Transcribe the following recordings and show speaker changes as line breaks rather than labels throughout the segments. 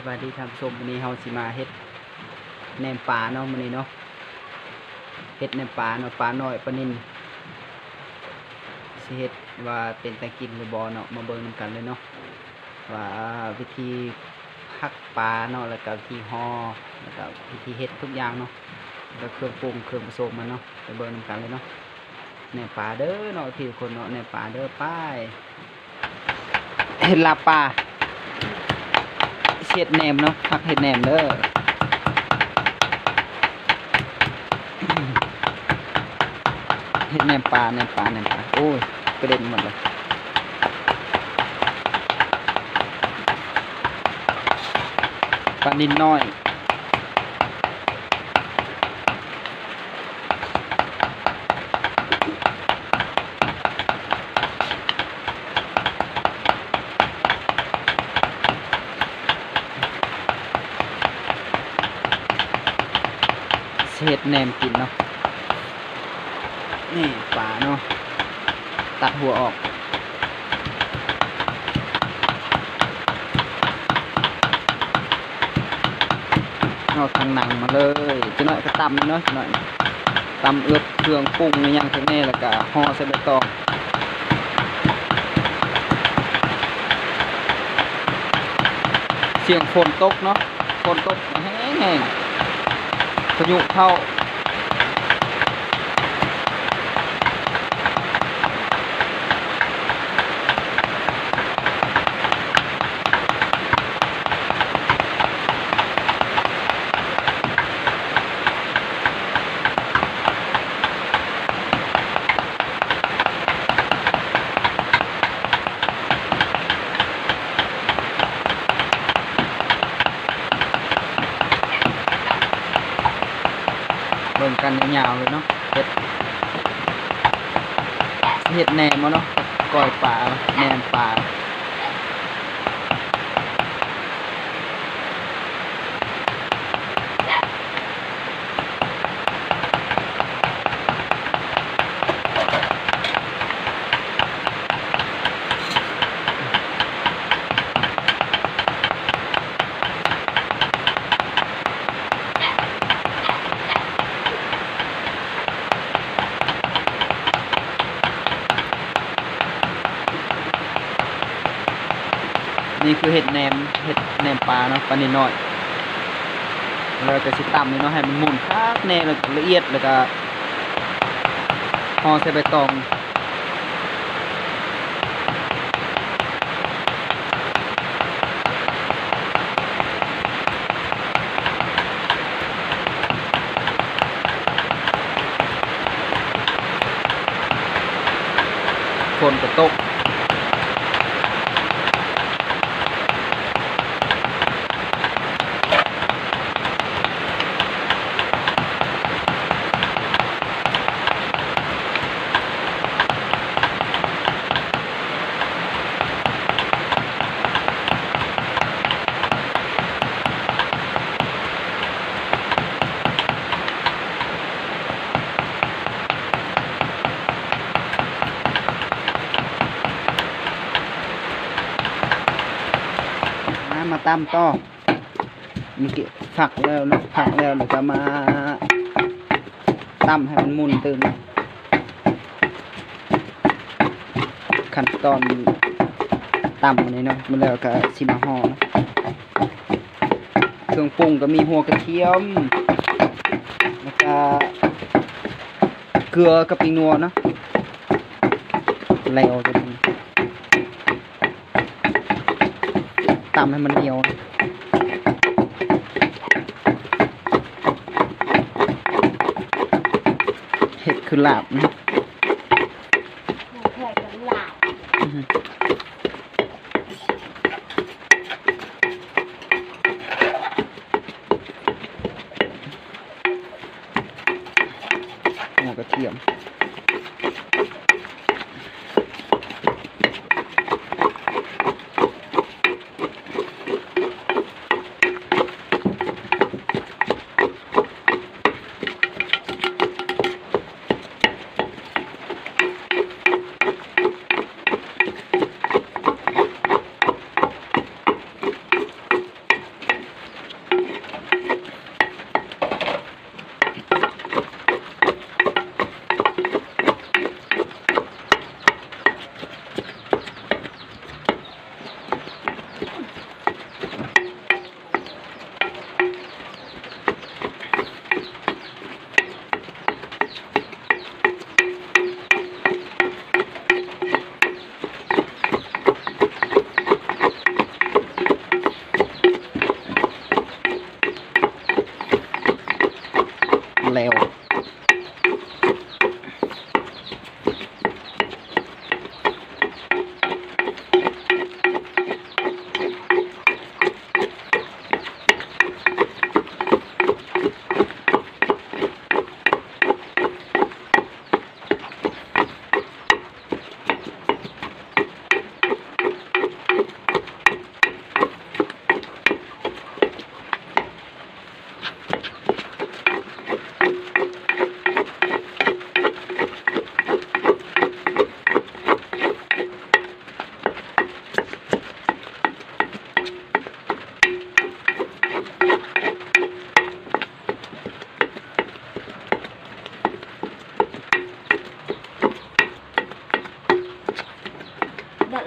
สวัสดีท่านผู้ชมวันนี้เฮาสิมาเฮ็ดแหนมปลาเนาะมื้อนี้เนาะเฮ็ดแหนมปลาเนาะปลาน้อยปลานิลสิเฮ็ดว่าเป็นตากินหรือบ่เนาะมาเบิ่งนำกันเลยเนาะว่าวิธีพักปลาเนาะแล้วก็วิธีห่อแล้วก็วิธีเฮ็ดทุกอย่างเนาะแล้วเครื่องปรุงเครื่องผสมมันเนาะไปเบิ่งนำกันเลยเนาะแหนมปลาเด้อเนาะที่คนเนาะแหนมปลาเด้อป้ายเฮ็ดลาปลา เห็ดแหนมเนาะผักเห็ดแหนมเด้อเห็ดแหนมปลาแหนมปลาแหนมปลาโอ้ยกระเด็นหมดเลยปลานินน้อย เห็ดแหนมกินเนาะนี่ปลาเนาะตัดหัวออกเอาทางหนังมาเลยจะหน่อยก็ตำเนาะจะหน่อยตำเอือบเครื่องปรุงในยังข้างในแล้วก็ห่อใส่ใบตองเสียงฝนตกเนาะฝนตกแห้งๆ พายุเข้า บิ่งกันยาวๆเลยเนาะเห็ดเห็ดแหนมเอาเนาะก่อยป่าแหนมป่า นี่คือเห็ดแหนมเห็ดแหนมปลาเนาะปลานิดน้อยเราจะสิตำนี่เนาะให้มันหมุนคักแน่แล้วละเอียดแล้วก็ห่อใส่ใบตองคนกระตก มามตำต่อเมื่อกี้ผักแล้วนะผักแล้วเดี๋ยวจะมาตำให้มันมุนตื่นขั้นตอนตำอันนี้เนาะมันแล้วก็สิมาห่อเนะเครื่องปรุงก็มีหัวกระเทียมแล้วก็เกลือกับปิงนัวเนาะแล้วจะทำ ตำให้มันเหนียว เห็ดคือลาบนะ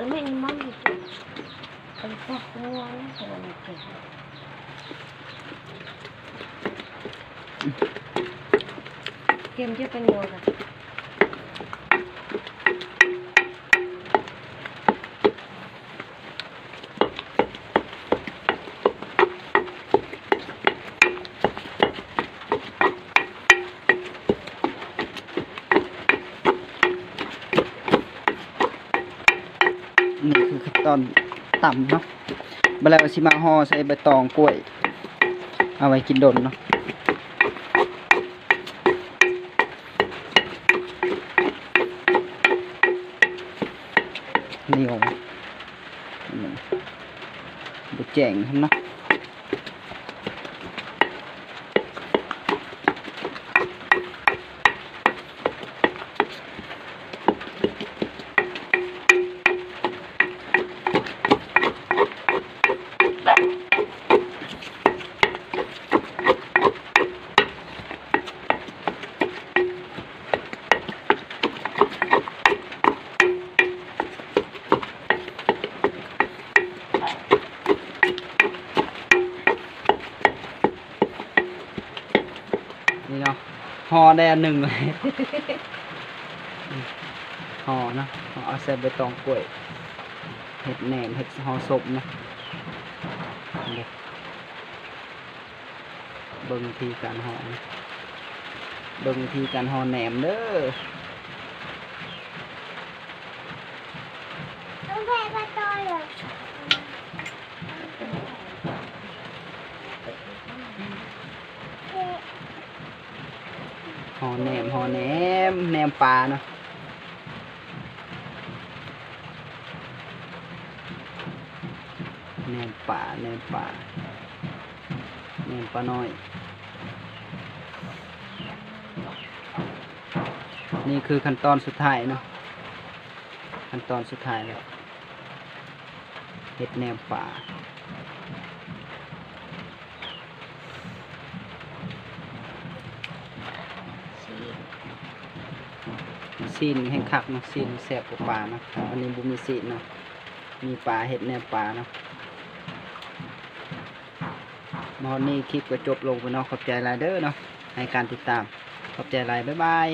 Öyle
imam gibi. Kalpak duvarı falan yapıyor. Kim yapıyor? นี่
คือขั้นตอนต่ำเนาะเวลาสิมาห่อใส่ใบตองกล้วย เอาไว้กินดนเนาะเหนียวนี่บุแจงครับเนาะ นี่เนาะห่อได้อันหนึ่งเลยห่อเนาะห่อเอาใส่ใบตองกล้วยเห็ดแหนมเห็ดห่อศพนะเบิ่งทีการห่อเบิ่งทีการห่อแหนมเด้อ
ต้องแพ้ปลาตอยเลย
ห่อแหนมห่อแหนมแหนมปลาเนาะแหนมปลาแหนมปลาแหนมปลาน้อย นี่คือขั้นตอนสุดท้ายเนาะขั้นตอนสุดท้ายแล้วเห็ดแหนมป่า ซีนแห้งคักเนาะซีนแสบกว่าปลาเนาะอันนี้บุมีซีนเนาะมีปลาเห็ดแนวปลาเนาะมอนี้คลิปก็จบลงไปเนาะขอบใจไลเดอร์เนาะในการติดตาม ขอบใจหลายบ๊ายบาย